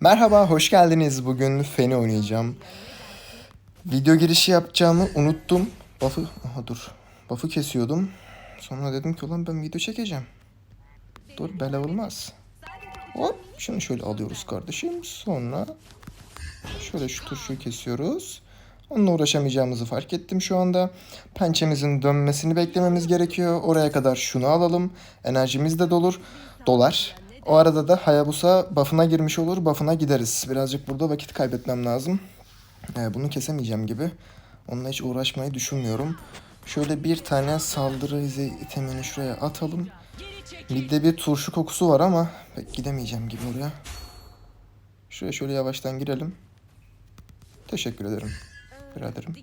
Merhaba, hoş geldiniz. Bugün Feni oynayacağım. Video girişi yapacağımı unuttum. Buff'ı, aha dur. Buff'ı kesiyordum. Sonra dedim ki ulan ben video çekeceğim. Dur bela olmaz. Hop, şunu şöyle alıyoruz kardeşim. Sonra şöyle şu turşuyu kesiyoruz. Onunla uğraşamayacağımızı fark ettim şu anda. Pençemizin dönmesini beklememiz gerekiyor. Oraya kadar şunu alalım. Enerjimiz de dolur. Dolar. O arada da Hayabusa buff'ına girmiş olur. Buff'ına gideriz. Birazcık burada vakit kaybetmem lazım. Ee, bunu kesemeyeceğim gibi. Onunla hiç uğraşmayı düşünmüyorum. Şöyle bir tane saldırı izi itemini şuraya atalım. Midde bir turşu kokusu var ama pek gidemeyeceğim gibi oraya. Şuraya şöyle yavaştan girelim. Teşekkür ederim. Biraderim.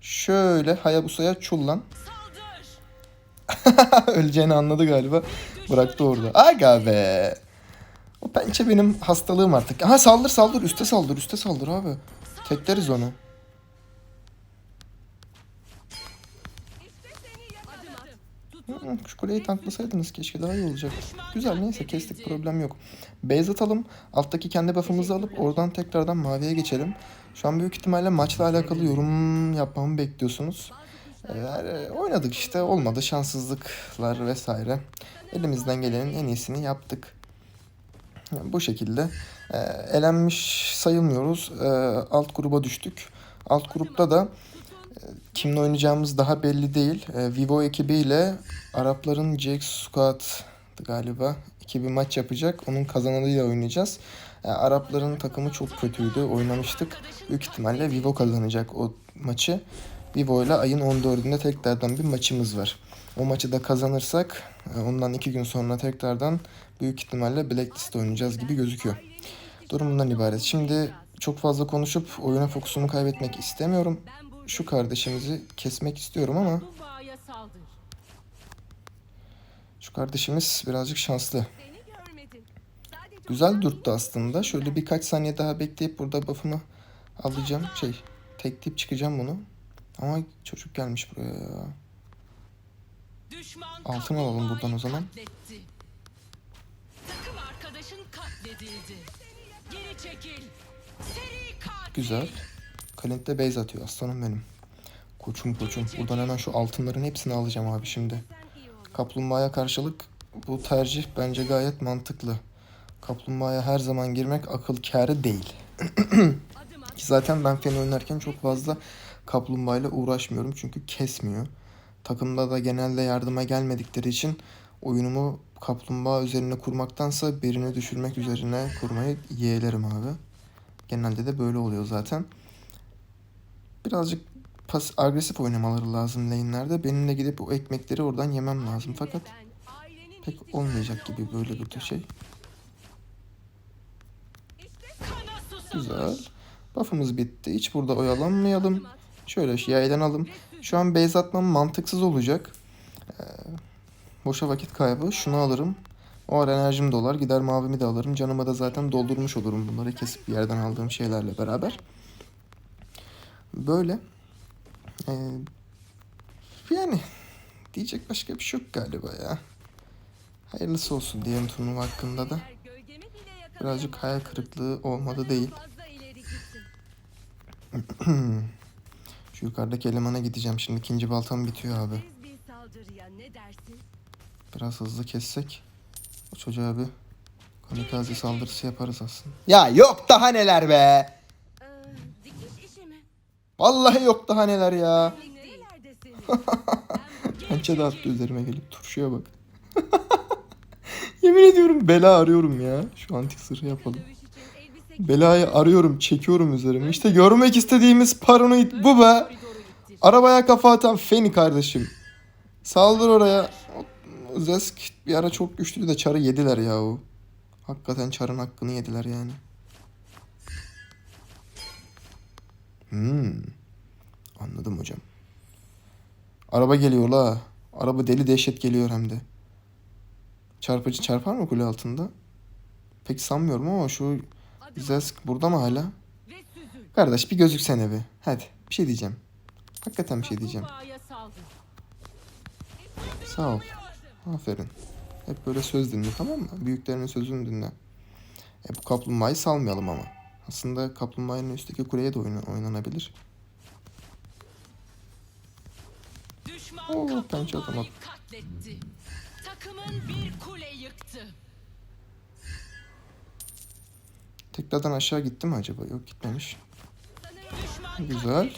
Şöyle Hayabusa'ya çullan. Öleceğini anladı galiba. Bıraktı orada. Aga be. O pençe benim hastalığım artık. Ha saldır saldır üste saldır üste saldır abi. Tekleriz onu. Hı, Şu kuleyi tanklasaydınız keşke daha iyi olacak. Güzel neyse kestik problem yok. Base atalım. Alttaki kendi buff'ımızı alıp oradan tekrardan maviye geçelim. Şu an büyük ihtimalle maçla alakalı yorum yapmamı bekliyorsunuz. Ee, oynadık işte olmadı şanssızlıklar vesaire. Elimizden gelenin en iyisini yaptık. Yani bu şekilde e, elenmiş sayılmıyoruz. E, alt gruba düştük. Alt grupta da e, kimle oynayacağımız daha belli değil. E, Vivo ekibiyle Arapların Jack Squad galiba iki bir maç yapacak. Onun kazananıyla oynayacağız. E, Arapların takımı çok kötüydü. Oynamıştık. Büyük ihtimalle Vivo kazanacak o maçı. Vivo ile ayın 14'ünde tekrardan bir maçımız var. O maçı da kazanırsak e, ondan iki gün sonra tekrardan büyük ihtimalle Blacklist oynayacağız gibi gözüküyor. Durum bundan ibaret. Şimdi çok fazla konuşup oyuna fokusumu kaybetmek istemiyorum. Şu kardeşimizi kesmek istiyorum ama şu kardeşimiz birazcık şanslı. Güzel dürttü aslında. Şöyle birkaç saniye daha bekleyip burada buff'ımı alacağım. Şey, tekleyip çıkacağım bunu. Ama çocuk gelmiş buraya ya. Altın alalım buradan o zaman. katletti. Takım arkadaşın katledildi. Geri çekil. Seri katil. Güzel. Kalent de base atıyor aslanım benim. Koçum koçum. Buradan hemen şu altınların hepsini alacağım abi şimdi. Kaplumbağaya karşılık bu tercih bence gayet mantıklı. Kaplumbağaya her zaman girmek akıl kârı değil. Ki zaten ben Fen oynarken çok fazla kaplumbağayla uğraşmıyorum çünkü kesmiyor. Takımda da genelde yardıma gelmedikleri için oyunumu kaplumbağa üzerine kurmaktansa birini düşürmek üzerine kurmayı yeğlerim abi. Genelde de böyle oluyor zaten. Birazcık pas agresif oynamaları lazım lane'lerde. Benim de gidip o ekmekleri oradan yemem lazım. Fakat pek olmayacak gibi böyle bir şey. Güzel. Buff'ımız bitti. Hiç burada oyalanmayalım. Şöyle yaylanalım. Şu an base atmam mantıksız olacak. Ee, boşa vakit kaybı. Şunu alırım. O ara enerjim dolar. Gider mavimi de alırım. Canıma da zaten doldurmuş olurum bunları kesip bir yerden aldığım şeylerle beraber. Böyle. Ee, yani diyecek başka bir şey yok galiba ya. Hayırlısı olsun diyelim turnuva hakkında da. Birazcık hayal kırıklığı olmadı değil. Şu yukarıdaki elemana gideceğim. Şimdi ikinci baltam bitiyor abi. Biraz hızlı kessek o çocuğa bir kamikaze saldırısı yaparız aslında. Ya yok daha neler be. Vallahi yok daha neler ya. Pençe de attı üzerime gelip turşuya bak. Yemin ediyorum bela arıyorum ya. Şu antik sırrı yapalım. Belayı arıyorum, çekiyorum üzerime. İşte görmek istediğimiz paranoid bu be. Arabaya kafa atan Feni kardeşim. Saldır oraya. Zesk bir ara çok güçlüydü de çarı yediler ya o. Hakikaten çarın hakkını yediler yani. Hmm. Anladım hocam. Araba geliyor la. Araba deli dehşet geliyor hem de. Çarpıcı çarpar mı kule altında? Pek sanmıyorum ama şu Zesk burada mı hala? Kardeş bir gözüksene bir. Hadi bir şey diyeceğim. Hakikaten bir şey diyeceğim. Sağ ol. Aferin. Hep böyle söz dinle tamam mı? Büyüklerinin sözünü dinle. E bu kaplumbağayı salmayalım ama. Aslında kaplumbağanın üstteki kuleye de oyna- oynanabilir. Düşman Oo, pençe atamadım. Takımın bir kule yıktı. Tekrardan aşağı gitti mi acaba? Yok gitmemiş. Güzel.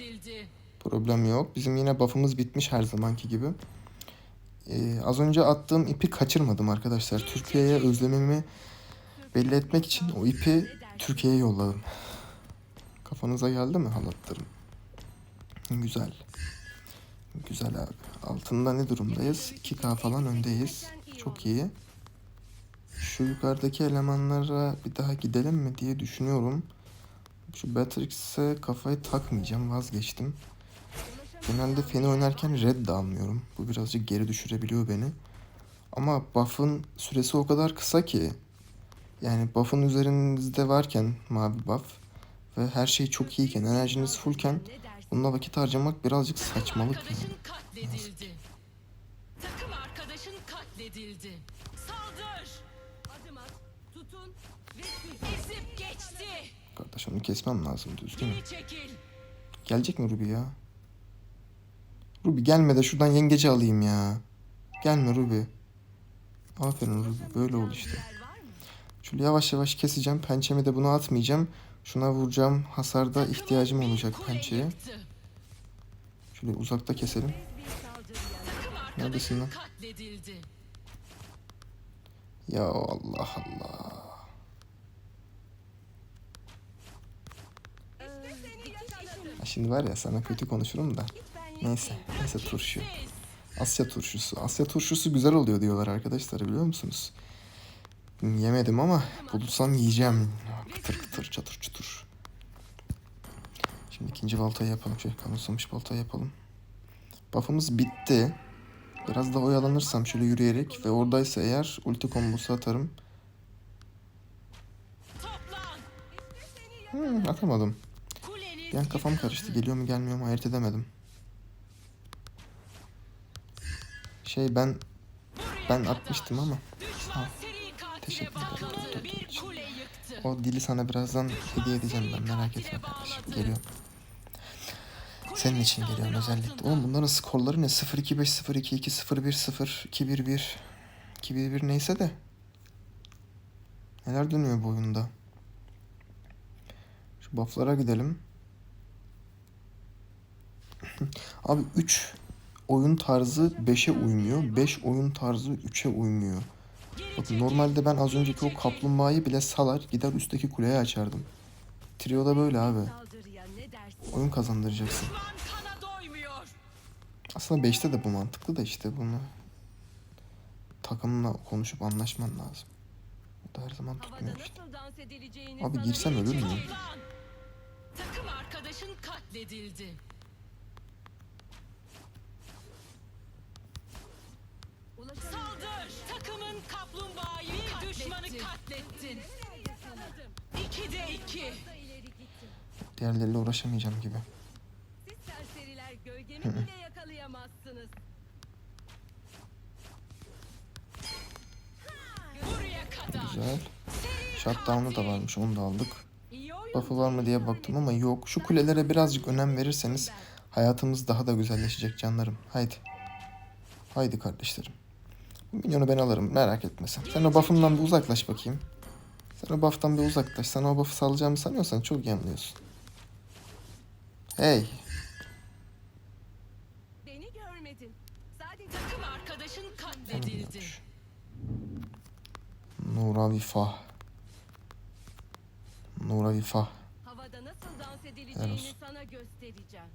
Problem yok. Bizim yine buff'ımız bitmiş her zamanki gibi. Ee, az önce attığım ipi kaçırmadım arkadaşlar. Türkiye'ye özlemimi belli etmek için o ipi Türkiye'ye yolladım. Kafanıza geldi mi halatlarım? Güzel. Güzel abi. Altında ne durumdayız? 2K falan öndeyiz. Çok iyi. Şu yukarıdaki elemanlara bir daha gidelim mi diye düşünüyorum. Şu Batrix'e kafayı takmayacağım. Vazgeçtim. Genelde Feni oynarken red de almıyorum. Bu birazcık geri düşürebiliyor beni. Ama buff'ın süresi o kadar kısa ki. Yani buff'ın üzerinizde varken mavi buff ve her şey çok iyiyken, enerjiniz fullken bununla vakit harcamak birazcık saçmalık yani. Takım arkadaşın katledildi. Saldır. Kardeş onu kesmem lazım düzgün. Gelecek mi Ruby ya? Ruby gelme de şuradan yengeci alayım ya. Gelme Ruby. Aferin Ruby böyle ol işte. Şöyle yavaş yavaş keseceğim. Pençemi de buna atmayacağım. Şuna vuracağım. Hasarda ihtiyacım olacak pençeye. Şöyle uzakta keselim. Neredesin lan? Ya Allah Allah. Ha Şimdi var ya sana kötü konuşurum da. Neyse. Neyse turşu. Asya turşusu. Asya turşusu güzel oluyor diyorlar arkadaşlar biliyor musunuz? Yemedim ama bulursam yiyeceğim. Kıtır kıtır çatır çutur. Şimdi ikinci baltayı yapalım. Şöyle kanıtsamış baltayı yapalım. Buff'ımız bitti. Biraz da oyalanırsam şöyle yürüyerek ve oradaysa eğer ulti kombosu atarım. Hmm, atamadım. Bir an kafam karıştı. Geliyor mu gelmiyor mu ayırt edemedim. Şey ben ben atmıştım ama katile Teşekkür ederim. o dili sana birazdan hediye edeceğim ben merak etme kardeşim. Geliyor. Senin için geliyorum özellikle. Oğlum bunların skorları ne? 0-2-5, 0-2-2, 0-1-0, 2-1-1, 2-1-1 neyse de. Neler dönüyor bu oyunda? Şu buff'lara gidelim. Abi 3 oyun tarzı 5'e uymuyor. 5 oyun tarzı 3'e uymuyor. Bakın normalde ben az önceki o kaplumbağayı bile salar gider üstteki kuleye açardım. Trio'da böyle abi. Oyun kazandıracaksın. Aslında 5'te de bu mantıklı da işte bunu takımla konuşup anlaşman lazım. O da her zaman tutmuyor işte. Abi girsem ölür müyüm? Takım arkadaşın katledildi. Saldır. Takımın kaplumbağayı bir düşmanı katlettin. İki. İleri gittim. Diğerleriyle uğraşamayacağım gibi. Siz serseriler gölgemi bile yakalayamazsınız. Buraya kadar. Güzel. Shutdown'u da varmış onu da aldık. Buff'ı var mı diye baktım ama yok. Şu kulelere birazcık önem verirseniz hayatımız daha da güzelleşecek canlarım. Haydi. Haydi kardeşlerim. Minyonu ben alırım merak etme sen. Sen o buff'ımdan bir uzaklaş bakayım. Sen o buff'tan bir uzaklaş. Sana o buff'ı salacağımı sanıyorsan çok yanılıyorsun. Hey. Beni görmedin. Sadece Takım arkadaşın katledildi. Nura Vifah. Nura Vifah. havada nasıl dans edileceğini olsun. sana göstereceğim.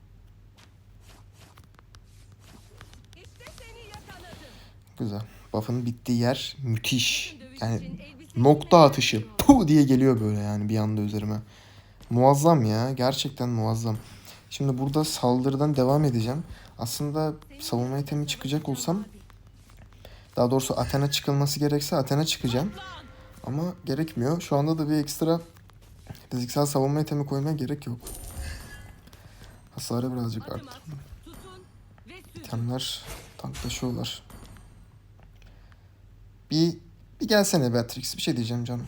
İşte seni yakaladım. Güzel. Buff'ın bittiği yer müthiş. Yani nokta atışı. giyiyorum. Pu diye geliyor böyle yani bir anda üzerime. Muazzam ya. Gerçekten muazzam. Şimdi burada saldırıdan devam edeceğim. Aslında savunma itemi çıkacak olsam daha doğrusu Athena çıkılması gerekse Athena çıkacağım. Ama gerekmiyor. Şu anda da bir ekstra fiziksel savunma itemi koymaya gerek yok. Hasarı birazcık Adım arttı. at, tutun ve sürün. İtemler tanklaşıyorlar. Bir, bir gelsene Beatrix. Bir şey diyeceğim canım.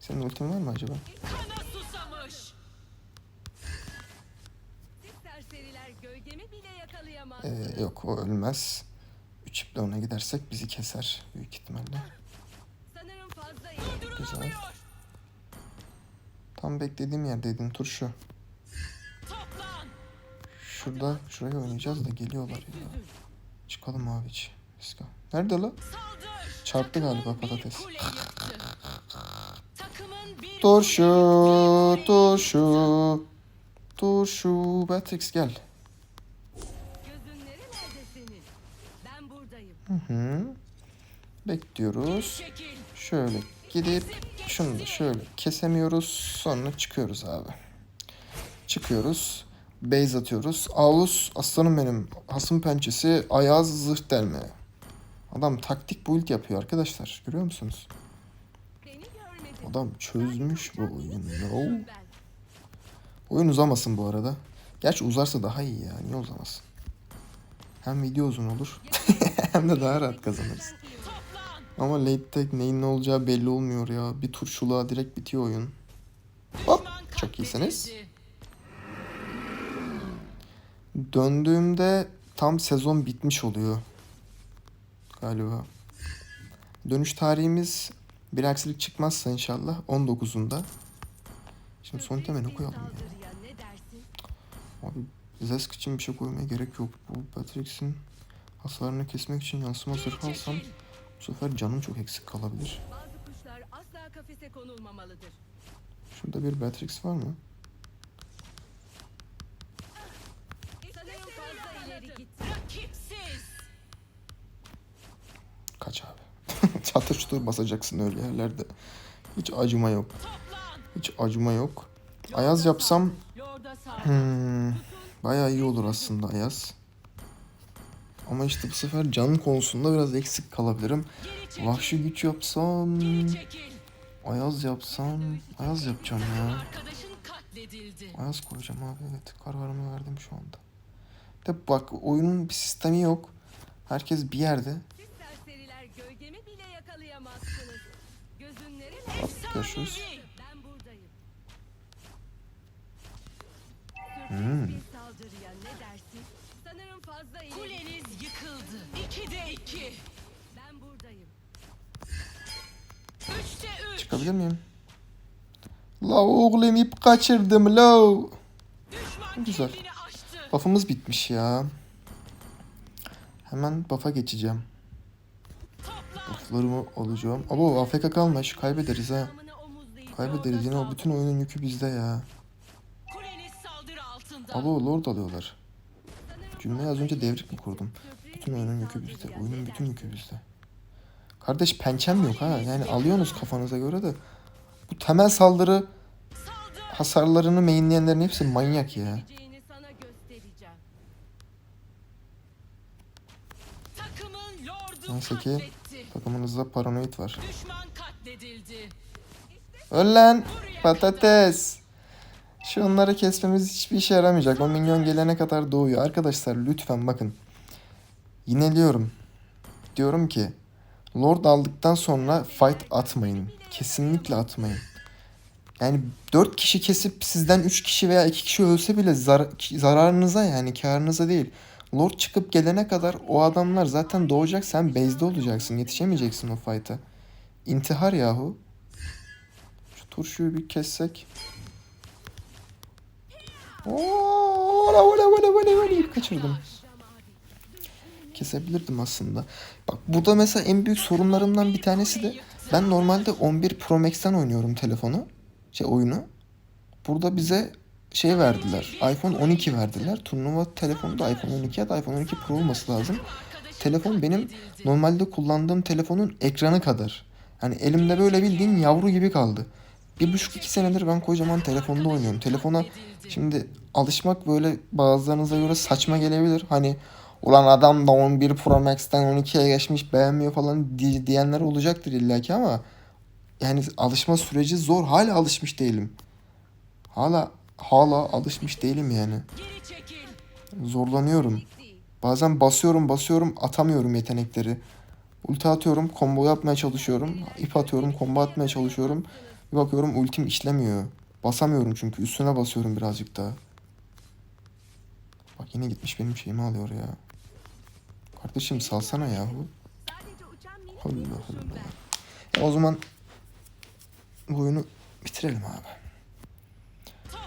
Senin ultin var mı acaba? Ee, yok o ölmez. Üç iple ona gidersek bizi keser büyük ihtimalle. Güzel. Tam beklediğim yerdeydin turşu. Şurada şuraya oynayacağız da geliyorlar ya. Çıkalım abi hiç. Go. Nerede la? Çarptı galiba patates. Turşu, turşu, turşu. Beatrix gel. Hı hı. Bekliyoruz. Şöyle gidip şunu da şöyle kesemiyoruz. Sonra çıkıyoruz abi. Çıkıyoruz. Base atıyoruz. Ağus aslanım benim. Hasım pençesi. Ayaz zırh delme. Adam taktik build yapıyor arkadaşlar. Görüyor musunuz? Adam çözmüş bu oyunu. Oyun uzamasın bu arada. Gerçi uzarsa daha iyi ya. Niye uzamasın? Hem video uzun olur. hem de daha rahat kazanırız. Ama late tag neyin ne olacağı belli olmuyor ya. Bir turşuluğa direkt bitiyor oyun. Hop. Çok iyisiniz. Döndüğümde tam sezon bitmiş oluyor. Galiba. Dönüş tarihimiz bir aksilik çıkmazsa inşallah 19'unda. Şimdi son temel koyalım ya. Ne? Abi Zesk için bir şey koymaya gerek yok. Bu Patrick'in hasarını kesmek için yansıma zırh alsam bu sefer canım çok eksik kalabilir. Şurada bir Beatrix var mı? Kaç abi. Çatır çutur basacaksın öyle yerlerde. Hiç acıma yok. Hiç acıma yok. Ayaz yapsam hmm, bayağı iyi olur aslında Ayaz. Ama işte bu sefer canım konusunda biraz eksik kalabilirim. Vahşi güç yapsam. Ayaz yapsam, Ayaz yapacağım ya. Ayaz koyacağım abi evet kararımı verdim şu anda. De bak oyunun bir sistemi yok. Herkes bir yerde. Siz serseriler gölgemi bile yakalayamazsınız. Gözün nerelerde? Hop, görüşürüz. Ben buradayım. Hmm. Bir saldırıya ne dersin? Sanırım fazla ileri. Kuleniz yıkıldı. İkide iki. Ben buradayım. Üçte üç. Çıkabilir miyim? La oğlum ip kaçırdım la. Güzel. Buff'ımız bitmiş ya. Hemen buff'a geçeceğim. Buff'larımı alacağım. Abo AFK kalmış. Kaybederiz ha. Kaybederiz yine o bütün oyunun yükü bizde ya. Abo lord alıyorlar. Cümleyi az önce devrik mi kurdum? Bütün oyunun yükü bizde. Oyunun bütün yükü bizde. Kardeş pençem yok ha. Yani alıyorsunuz kafanıza göre de. Bu temel saldırı Saldır. hasarlarını mainleyenlerin hepsi manyak ya. Geleceğini sana göstereceğim. Takımın lordu Neyse ki katletti. takımınızda paranoid var. Düşman katledildi. Öl lan patates. Şunları kesmemiz hiçbir işe yaramayacak. O minyon gelene kadar doğuyor. Arkadaşlar lütfen bakın. Yineliyorum. Diyorum ki Lord aldıktan sonra fight atmayın. Kesinlikle atmayın. Yani 4 kişi kesip sizden 3 kişi veya 2 kişi ölse bile zar- zararınıza yani karınıza değil. Lord çıkıp gelene kadar o adamlar zaten doğacak. Sen base'de olacaksın. Yetişemeyeceksin o fight'a. İntihar yahu. Şu turşuyu bir kessek. Ola ola ola ola ola. Kaçırdım. Kesebilirdim aslında. Bak burada mesela en büyük sorunlarımdan bir tanesi de ben normalde 11 Pro Max'ten oynuyorum telefonu. Şey oyunu. Burada bize şey verdiler. iPhone 12 verdiler. Turnuva telefonu da iPhone 12 ya da iPhone 12 Pro olması lazım. Telefon benim normalde kullandığım telefonun ekranı kadar. Yani elimde böyle bildiğin yavru gibi kaldı. Bir buçuk iki senedir ben kocaman telefonda oynuyorum. Telefona şimdi alışmak böyle bazılarınıza göre saçma gelebilir. Hani ulan adam da 11 Pro Max'ten 12'ye geçmiş beğenmiyor falan di- diyenler olacaktır illaki ama yani alışma süreci zor. Hala alışmış değilim. Hala hala alışmış değilim yani. Zorlanıyorum. Bazen basıyorum basıyorum atamıyorum yetenekleri. Ulti atıyorum, combo yapmaya çalışıyorum. İp atıyorum, combo atmaya çalışıyorum. Bir bakıyorum ultim işlemiyor. Basamıyorum çünkü üstüne basıyorum birazcık daha. Bak yine gitmiş benim şeyimi alıyor ya. Kardeşim salsana yahu. Allah Allah. E, o zaman bu oyunu bitirelim abi.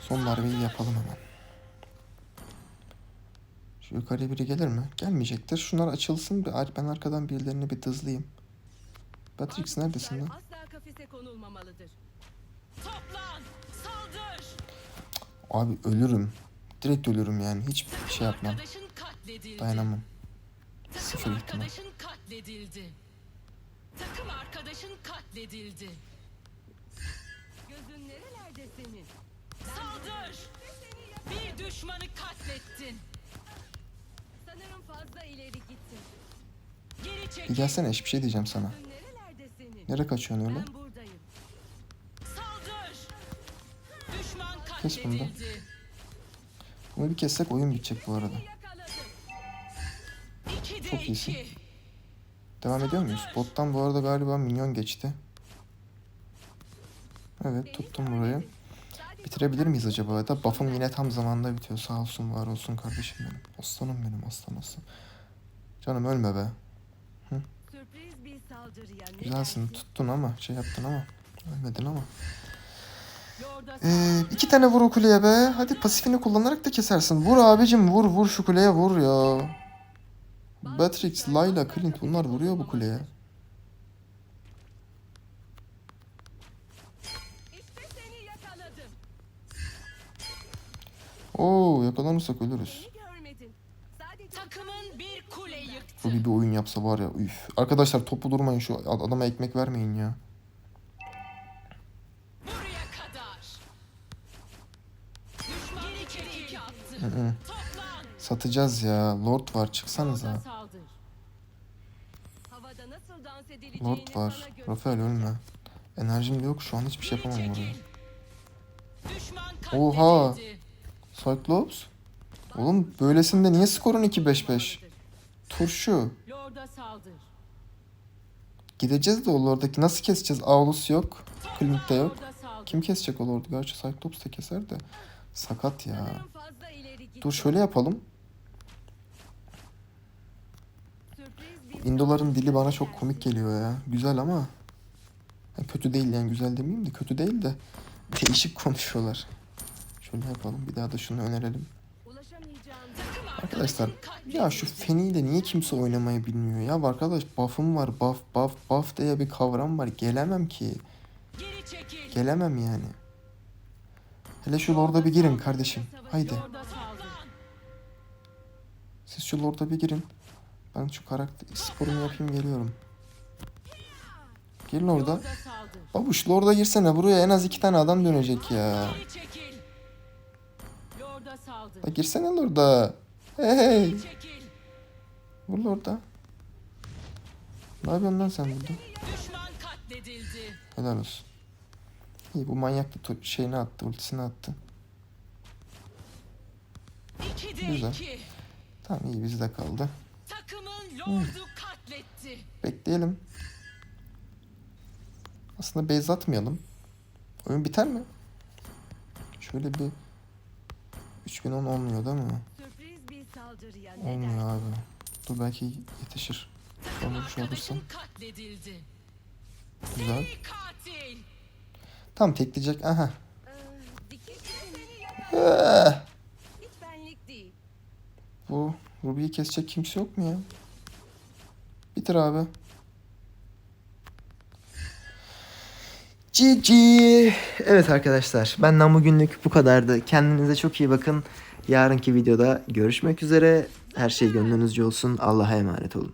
Son darbeyi yapalım hemen. Şu yukarıya biri gelir mi? Gelmeyecektir. Şunlar açılsın. Bir, ben arkadan birilerini bir dızlayayım. Batrix neredesin lan? Asla kafese konulmamalıdır. Toplan. Saldır. Abi ölürüm. Direkt ölürüm yani. Hiç şey yapmam. Dayanamam. Sıfır ihtimal. arkadaşın katledildi. Takım arkadaşın katledildi. Gözün nerelerde senin? Saldır. Bir düşmanı katlettin. Sanırım fazla ileri gittin. Geri çekil. gelsene eş bir şey diyeceğim sana. Nerelerde senin? Nereye kaçıyorsun öyle? Ben buradayım. Saldır. Düşman Kes bunu da. katledildi. Bunu bir kessek oyun bitecek bu arada. Yakaladım. İki de Çok iyisin. iki. Devam ediyor muyuz? Bottan bu arada galiba minyon geçti. Evet tuttum burayı. Bitirebilir miyiz acaba? Da buff'ım yine tam zamanda bitiyor. Sağ olsun var olsun kardeşim benim. Aslanım benim aslan aslan. Canım ölme be. Ne Güzelsin tuttun ama şey yaptın ama. Ölmedin ama. Ee, iki tane vur o kuleye be. Hadi pasifini kullanarak da kesersin. Vur abicim vur vur şu kuleye vur ya. Batrix, Layla, Clint bunlar vuruyor bu kuleye. Oo yakalanırsak ölürüz. Takımın bir kule yıktı. Bu bir oyun yapsa var ya üf. Arkadaşlar topu durmayın şu ad- adama ekmek vermeyin ya. Buraya kadar. Düşman geri çekil. attı. Hı hı. Toplan. Satacağız ya. Lord var çıksanıza. saldır. Havada nasıl dans edileceğini Lord var. sana göster- Rafael ölme. Enerjim yok şu an hiçbir şey yapamam oraya. çekil. Düşman Oha. katledildi. Cyclops? Oğlum böylesinde niye skorun 2-5-5? Turşu. Gideceğiz de o Lord'daki nasıl keseceğiz? Aulus yok. Clint de yok. Kim kesecek o Lord'u? Gerçi Cyclops da keser de. Sakat ya. Dur şöyle yapalım. Indoların dili bana çok komik geliyor ya. Güzel ama. Ha, kötü değil yani güzel demeyeyim de kötü değil de. Değişik konuşuyorlar. Şöyle yapalım. Bir daha da şunu önerelim. Arkadaşlar ya şu Feni de niye kimse oynamayı bilmiyor ya arkadaş buff'ım var buff buff buff diye bir kavram var gelemem ki gelemem yani. Hele şu lorda bir girin kardeşim haydi siz şu lorda bir girin. Ben şu karakter sporumu yapayım geliyorum. Girin orada. Lord'a. Babuş lorda girsene buraya en az iki tane adam dönecek ya. Saldır. La girsene lorda. Hey vur lorda. Ne yapıyorsun lan sen burada? Düşman katledildi. Helal olsun. İyi bu manyak da şeyini attı ultisini attı. Güzel. iki. Tamam iyi bizde kaldı. Takımın lordu katletti. Bekleyelim. Aslında base atmayalım. Oyun biter mi? Şöyle bir 3010 olmuyor değil mi? Olmuyor abi. Dur belki yetişir. Sonra bir şey olursa. Güzel. Tam tekleyecek. Aha. Ee. Eh. Bu Ruby'yi kesecek kimse yok mu ya? Bitir abi. GG. Evet arkadaşlar benden bugünlük bu kadardı. Kendinize çok iyi bakın. Yarınki videoda görüşmek üzere. Her şey gönlünüzce olsun. Allah'a emanet olun.